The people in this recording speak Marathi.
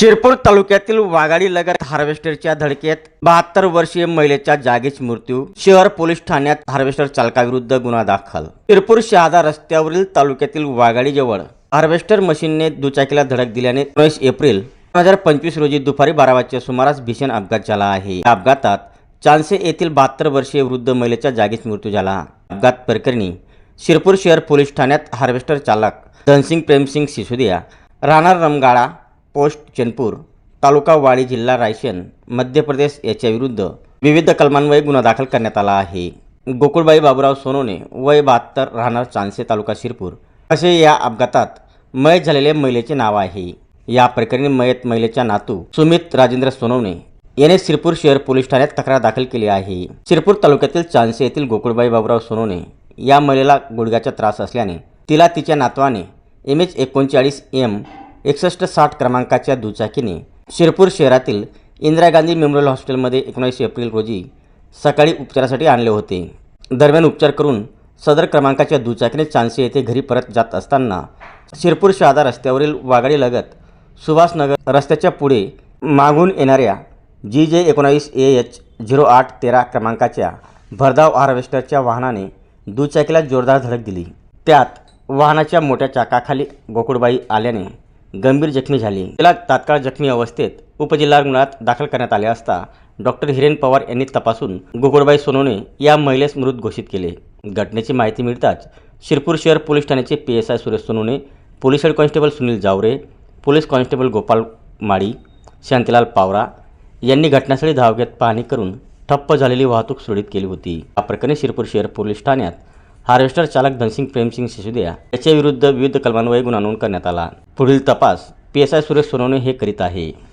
शिरपूर तालुक्यातील वाघाडी लगत हार्वेस्टरच्या धडकेत बहात्तर वर्षीय महिलेच्या जागीच मृत्यू. शहर पोलीस ठाण्यात हार्वेस्टर चालकाविरुद्ध गुन्हा दाखल. शिरपूर शहादा रस्त्यावरील तालुक्यातील वाघाडी जवळ हार्वेस्टर मशीनने दुचाकीला धडक दिल्याने एकोणीस एप्रिल दोन हजार पंचवीस रोजी दुपारी बारा वाजच्या सुमारास भीषण अपघात झाला आहे. या अपघातात चान्से येथील बहात्तर वर्षीय वृद्ध महिलेचा जागीच मृत्यू झाला. अपघात प्रकरणी शिरपूर शहर पोलीस ठाण्यात हार्वेस्टर चालक धनसिंग प्रेमसिंग सिसोदिया राहणार रमगाळा पोस्ट चेनपूर तालुका वाडी जिल्हा रायसेन मध्य प्रदेश याच्या विरुद्ध विविध कलमान्वये गुन्हा दाखल करण्यात आला आहे. गोकुळबाई बाबूराव सोनवणे वय बहात्तर राहणार चांदसे तालुका शिरपूर. असे या अपघातात मयत झालेले महिलेचे नाव आहे. या प्रकरणी मयत महिलेच्या नातू सुमित राजेंद्र सोनवणे याने शिरपूर शहर पोलीस ठाण्यात तक्रार दाखल केली आहे. शिरपूर तालुक्यातील चांदसे येथील गोकुळबाई बाबूराव सोनवणे या महिलेला गुडघ्याचा त्रास असल्याने तिला तिच्या नातवाने एम एच एकोणचाळीस एम एकसष्ट साठ क्रमांकाच्या दुचाकीने शिरपूर शहरातील इंदिरा गांधी मेमोरियल हॉस्पिटलमध्ये एकोणीस एप्रिल रोजी सकाळी उपचारासाठी आणले होते. दरम्यान उपचार करून सदर क्रमांकाच्या दुचाकीने चांदसे येथे घरी परत जात असताना शिरपूर शहादा रस्त्यावरील वागाडीलगत सुभाषनगर रस्त्याच्या पुढे मागून येणाऱ्या जी जे एकोणावीस ए एच झिरो आठ तेरा क्रमांकाच्या भरधाव हार्वेस्टरच्या वाहनाने दुचाकीला जोरदार धडक दिली. त्यात वाहनाच्या मोठ्या चाकाखाली गोकुळबाई आल्याने गंभीर जखमी झाली. तिला तात्काळ जखमी अवस्थेत उपजिल्हा रुग्णालयात दाखल करण्यात आले असता डॉक्टर हिरेन पवार यांनी तपासून गोकुळबाई सोनवणे या महिलेस मृत घोषित केले. घटनेची माहिती मिळताच शिरपूर शहर पोलीस ठाण्याचे P S I Suresh Sonawane police head constable Sunil Jaware police constable Gopal Mali Shantilal Pawara यांनी घटनास्थळी धाव घेत पाहणी करून ठप्प झालेली वाहतूक सुरळीत केली होती. या प्रकरणी शिरपूर शहर पोलीस ठाण्यात हार्वेस्टर चालक धनसिंग प्रेमसिंग सिसोदिया याच्या विरुद्ध विविध कलमान्वये गुन्हा नोंद करण्यात आला. पुढील तपास P S I Suresh Sonawane हे करीत आहे.